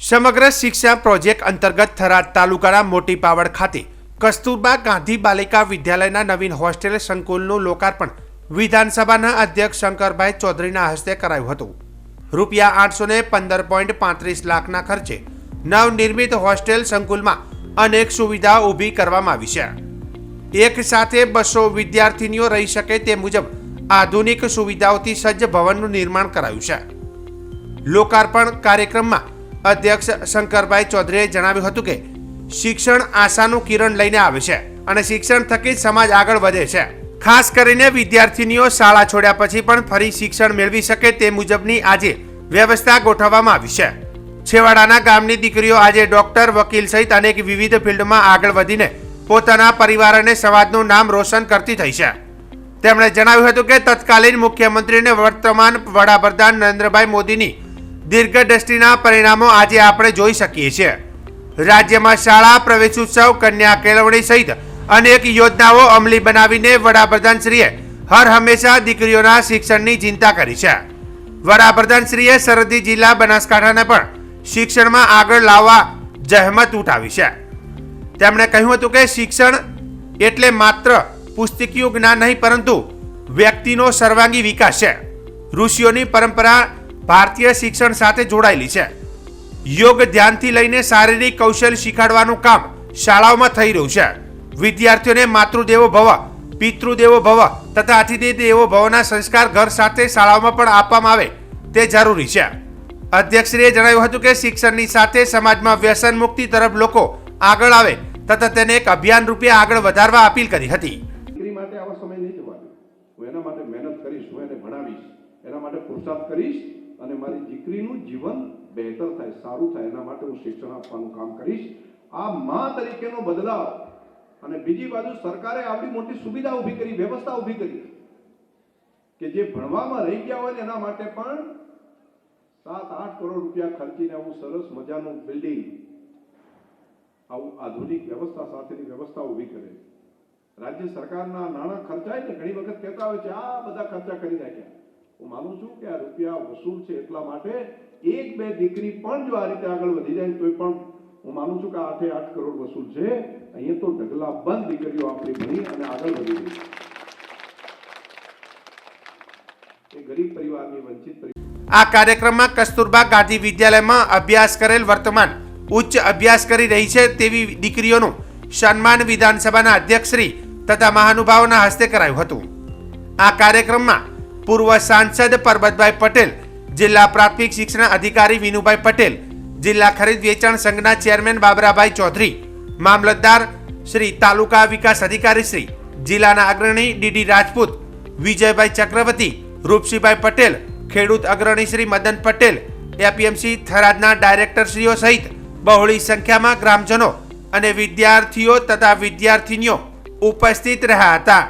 સમગ્ર શિક્ષા પ્રોજેક્ટ અંતર્ગત થરાદ તાલુકાના મોટી પાવડ ખાતે કસ્તુરબા ગાંધી બાલિકા વિદ્યાલયના નવીન હોસ્ટેલ સંકુલનું લોકાર્પણ વિધાનસભાના અધ્યક્ષ શંકરભાઈ ચૌધરીના હસ્તે કરાયું હતું. રૂપિયા આઠસો ને પંદર પોઈન્ટ પાંત્રીસ લાખના ખર્ચે નવનિર્મિત હોસ્ટેલ સંકુલમાં અનેક સુવિધાઓ ઊભી કરવામાં આવી છે. એક સાથે બસો વિદ્યાર્થીનીઓ રહી શકે તે મુજબ આધુનિક સુવિધાઓથી સજ્જ ભવનનું નિર્માણ કરાયું છે. લોકાર્પણ કાર્યક્રમમાં અધ્યક્ષ શંકરભાઈ ચૌધરીએ જણાવ્યું હતું કે શિક્ષણ આશાનું કિરણ લઈને આવે છે અને શિક્ષણ થકી જ સમાજ આગળ વધે છે. ખાસ કરીને વિદ્યાર્થીનીઓ શાળા છોડ્યા પછી પણ ફરી શિક્ષણ મેળવી શકે તે મુજબની આજે વ્યવસ્થા ગોઠવવામાં આવી છે. છેવાડાના ગામની દીકરીઓ આજે ડોક્ટર, વકીલ સહિત અનેક વિવિધ ફિલ્ડમાં આગળ વધીને પોતાના પરિવાર અને સમાજનું નામ રોશન કરતી થઈ છે. તેમણે જણાવ્યું હતું કે તત્કાલીન મુખ્યમંત્રી અને વર્તમાન વડાપ્રધાન નરેન્દ્રભાઈ મોદીની દીર્ઘદ્રષ્ટિના પરિણામો આજે આપણે જોઈ શકીએ છીએ. રાજ્યમાં શાળા, પ્રવેશોત્સવ, કન્યા કેળવણી સહિત અનેક યોજનાઓ અમલી બનાવીને વડાપ્રધાનશ્રીએ હર હંમેશા દીકરીઓના શિક્ષણની ચિંતા કરી છે. વડાપ્રધાનશ્રીએ સરહદી જિલ્લા બનાસકાંઠાને પણ શિક્ષણમાં આગળ લાવવા જહેમત ઉઠાવી છે. તેમણે કહ્યું હતું કે શિક્ષણ એટલે માત્ર પુસ્તકીય જ્ઞાન નહીં, પરંતુ વ્યક્તિનો સર્વાંગી વિકાસ છે. ઋષિઓની પરંપરા ભારતીય શિક્ષણ સાથે જોડાયેલી છે. યોગ ધ્યાનથી લઈને શારીરિક કૌશલ્ય શીખવાડવાનું કામ શાળાઓમાં થઈ રહ્યું છે. વિદ્યાર્થીઓને માતૃદેવો ભવ, પિતૃદેવો ભવ તથા અતિથિ દેવો ભવના સંસ્કાર ઘર સાથે શાળાઓમાં પણ આપવામાં આવે તે જરૂરી છે. અધ્યક્ષશ્રીએ જણાવ્યું હતું કે શિક્ષણની સાથે સમાજમાં વ્યસન મુક્તિ તરફ લોકો આગળ આવે તથા તેને એક અભિયાન રૂપે આગળ વધારવા અપીલ કરી હતી. દીકરી માટે આવો સમય નહીં જવાનો. હું એના માટે મહેનત કરીશ, હું એને ભણાવીશ, એના માટે પુરુષાર્થ કરીશ અને મારી દીકરીનું જીવન બહેતર થાય, સારું થાય, એના માટે હું શિક્ષણ આપવાનું કામ કરીશ. આ મા તરીકેનો બદલાવ. અને બીજી બાજુ સરકારે આવડી મોટી સુવિધા ઊભી કરી, વ્યવસ્થા ઊભી કરી કે જે ભણવામાં રહી ગયા હોય ને એના માટે પણ સાત આઠ કરોડ રૂપિયા ખર્ચીને આવું સરસ મજાનું બિલ્ડિંગ આવું આધુનિક વ્યવસ્થા સાથેની વ્યવસ્થા ઊભી કરે. રાજ્ય સરકારના નાણાં ખર્ચાય ને ઘણી વખત કહેતા હોય છે, આ બધા ખર્ચા કરી નાખ્યા. હું માનું છું કે આ રૂપિયા વસૂલ છે એટલા માટે એક બે દીકરી પણ જો આ રીતે આગળ વધી જાય તો પણ હું માનું છું કે આઠે આઠ કરોડ વસૂલ છે. અહીંયા તો ઢગલા બંધ દીકરીઓ આપણી ભણી અને આગળ વધી ગઈ ગરીબ પરિવારની વંચિત આ કાર્યક્રમમાં કસ્તુરબા ગાંધી વિદ્યાલયમાં અભ્યાસ કરેલ વર્તમાન ઉચ્ચ અભ્યાસ કરી રહી છે તેવી દીકરીઓનું સન્માન વિધાનસભાના અધ્યક્ષશ્રી તથા મહાનુભાવોના હસ્તે કરાયું હતું. આ કાર્યક્રમમાં પૂર્વ સાંસદ પરબતભાઈ પટેલ, જિલ્લા પ્રાથમિક શિક્ષણ અધિકારી વિનુભાઈ પટેલ, જિલ્લા ખરીદ વેચાણ સંઘના ચેરમેન બાબરાભાઈ ચૌધરી, મામલતદાર શ્રી તાલુકા વિકાસ અધિકારી શ્રી, જિલ્લાના અગ્રણી ડીડી રાજપૂત, વિજયભાઈ ચક્રવર્તી રૂપસિંહભાઈ પટેલ, ખેડૂત અગ્રણી શ્રી મદન પટેલ, એપીએમસી થરાદના ડાયરેક્ટરશ્રીઓ સહિત બહોળી સંખ્યામાં ગ્રામજનો અને વિદ્યાર્થીઓ તથા વિદ્યાર્થીનીઓ ઉપસ્થિત રહ્યા હતા.